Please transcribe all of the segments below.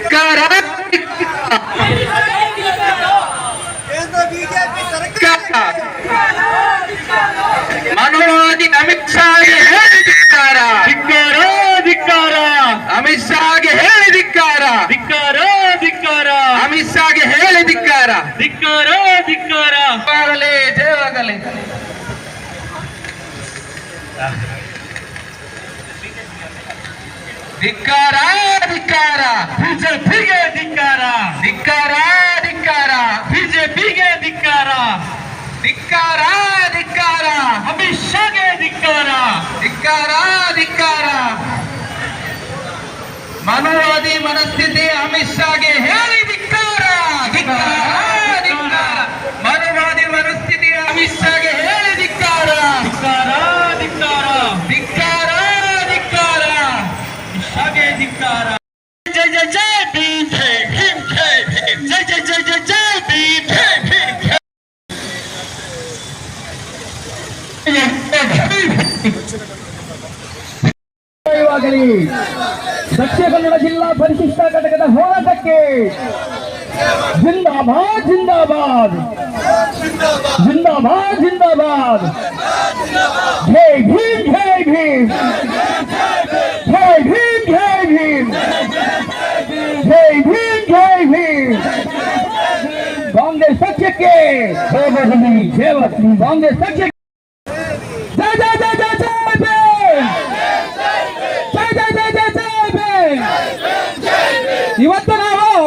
امی دیکارا رو دمتاہ دیکار امت شاہ دیکار دیکھ رہا دیکار دیکھ ಧಿಕ್ಕಾರ ಆಗಲಿ ಜಯವಾಗಲಿ ಧಿಕ್ಕಾರ ಧಿಕ್ಕಾರ ಬಿಜೆಪಿಗೆ ಧಿಕ್ಕಾರ ಧಿಕ್ಕಾರ ಧಿಕ್ಕಾರ ಬಿಜೆಪಿಗೆ ಧಿಕ್ಕಾರ ಧಿಕ್ಕಾರ ಧಿಕ್ಕಾರ ಅಮಿತ್ ಶಾಗೆ ಧಿಕ್ಕಾರ ಧಿಕ್ಕಾರ ಧಿಕ್ಕಾರ ಮನುವಾದಿ ಮನಸ್ಥಿತಿ ಅಮಿತ್ ಶಾಗೆ ಹೇಳಿ ಆಗಲಿ ದಕ್ಷಿಣ ಕನ್ನಡ ಜಿಲ್ಲಾ ಪರಿಶಿಷ್ಟ ಘಟಕದ ಹೋರಾಟಕ್ಕೆ ಜಿಂದಾಬಾದ್ ಜಿಂದಾಬಾದ್. ಜಿಂದಾಬಾದ್ ಜಿಂದಾಬಾದ್. ಜೈ ಭೀಮ್ ಜೈ ಭೀಮ್. ಜೈ ಭೀಮ್ ಜೈ ಭೀಮ್. ಜೈ ಭೀಮ್ ಜೈ ಭೀಮ್. ಕಾಂಗ್ರೆಸ್ ಪಕ್ಷಕ್ಕೆ ಕಾಂಗ್ರೆಸ್ ಪಕ್ಷಕ್ಕೆ ಇವತ್ತು ನಾವು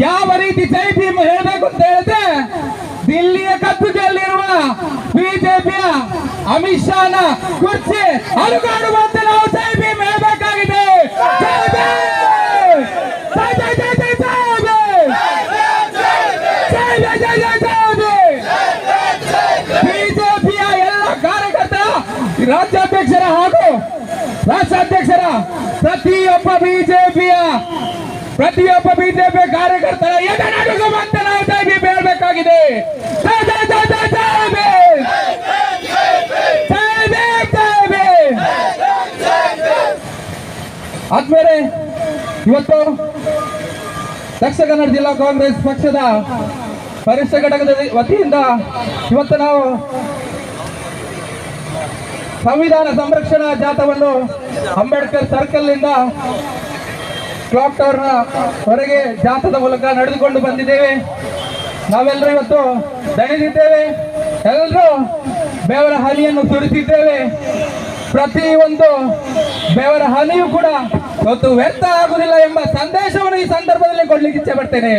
ಯಾವ ರೀತಿ ಜೈ ಭೀಮ್ ಹೇಳಬೇಕು ಅಂತ ಹೇಳಿದ್ರೆ, ದಿಲ್ಲಿಯ ಕತ್ತುಗೆಯಲ್ಲಿರುವ ಬಿಜೆಪಿಯ ಅಮಿತ್ ಶಾನ ಕುರ್ಚಿ ಅಲುಗಾಡುವಂತೆ ನಾವು ಜೈ ಭೀಮ್ ಹೇಳಬೇಕಾಗಿದೆ. ಬಿಜೆಪಿಯ ಎಲ್ಲ ಕಾರ್ಯಕರ್ತರ ರಾಜ್ಯಾಧ್ಯಕ್ಷರ ಹಾಗೂ ರಾಷ್ಟ್ರಾಧ್ಯಕ್ಷರ ಪ್ರತಿಯೊಬ್ಬ ಬಿಜೆಪಿಯ ಪ್ರತಿಯೊಬ್ಬ ಬಿಜೆಪಿ ಕಾರ್ಯಕರ್ತರ ನಾವು ಜೈ ಜೈ ಜೈ ಜೈ ಭೀಮ್ ಆದ್ಮೇಲೆ ಇವತ್ತು ದಕ್ಷಿಣ ಕನ್ನಡ ಜಿಲ್ಲಾ ಕಾಂಗ್ರೆಸ್ ಪಕ್ಷದ ಪರಿಷ ಘಟಕದ ವತಿಯಿಂದ ಇವತ್ತು ನಾವು ಸಂವಿಧಾನ ಸಂರಕ್ಷಣಾ ಜಾಥವನ್ನು ಅಂಬೇಡ್ಕರ್ ಸರ್ಕಲ್ನಿಂದ ಕ್ಲಾಕ್ ಟವರ್ನ ಹೊರಗೆ ಜಾಥದ ಮೂಲಕ ನಡೆದುಕೊಂಡು ಬಂದಿದ್ದೇವೆ. ನಾವೆಲ್ಲರೂ ಇವತ್ತು ದಣಿದಿದ್ದೇವೆ. ಎಲ್ಲರೂ ಬೇವರ ಹನಿಯನ್ನು ಸುರಿಸಿದ್ದೇವೆ ಪ್ರತಿಯೊಂದು ಬೇವರ ಹನಿಯೂ ಕೂಡ ಇವತ್ತು ವ್ಯರ್ಥ ಆಗುವುದಿಲ್ಲ ಎಂಬ ಸಂದೇಶವನ್ನು ಈ ಸಂದರ್ಭದಲ್ಲಿ ಕೊಡ್ಲಿಕ್ಕೆ ಇಚ್ಛೆ ಪಡ್ತೇನೆ.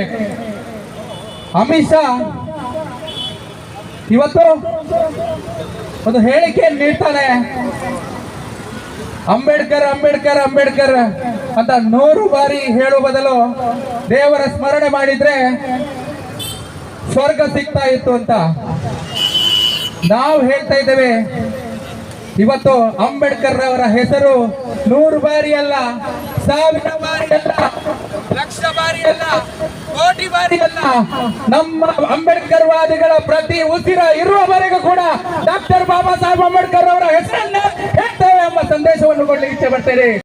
ಅಮಿತ್ ಶಾ, ಇವತ್ತು ಒಂದು ಹೇಳಿಕೆ ನೀಡ್ತಾನೆ. ಅಂಬೇಡ್ಕರ್ ಅಂಬೇಡ್ಕರ್ ಅಂಬೇಡ್ಕರ್ ಅಂತ ನೂರು ಬಾರಿ ಹೇಳುವ ಬದಲು ದೇವರ ಸ್ಮರಣೆ ಮಾಡಿದ್ರೆ ಸ್ವರ್ಗ ಸಿಗ್ತಾ ಇತ್ತು ಅಂತ. ನಾವು ಹೇಳ್ತಾ ಇದ್ದೇವೆ, ಇವತ್ತು ಅಂಬೇಡ್ಕರ್ ಅವರ ಹೆಸರು ನೂರು ಬಾರಿ ಅಲ್ಲ, ಸಾವಿರ ಬಾರಿ ಅಲ್ಲ, ಲಕ್ಷ ಬಾರಿ ಅಲ್ಲ, ಕೋಟಿ ಬಾರಿ ಅಲ್ಲ. ನಮ್ಮ ಅಂಬೇಡ್ಕರ್ ವಾದಿಗಳ ಪ್ರತಿ ಉಸಿರ ಇರುವವರೆಗೂ ಕೂಡ ಡಾಕ್ಟರ್ ಬಾಬಾ ಸಾಹೇಬ್ ಅಂಬೇಡ್ಕರ್ ಅವರ ಹೆಸರನ್ನ ಕೊಡ್ಲಿಕ್ಕೆ ಇಚ್ಛೆ ಪಡ್ತೇನೆ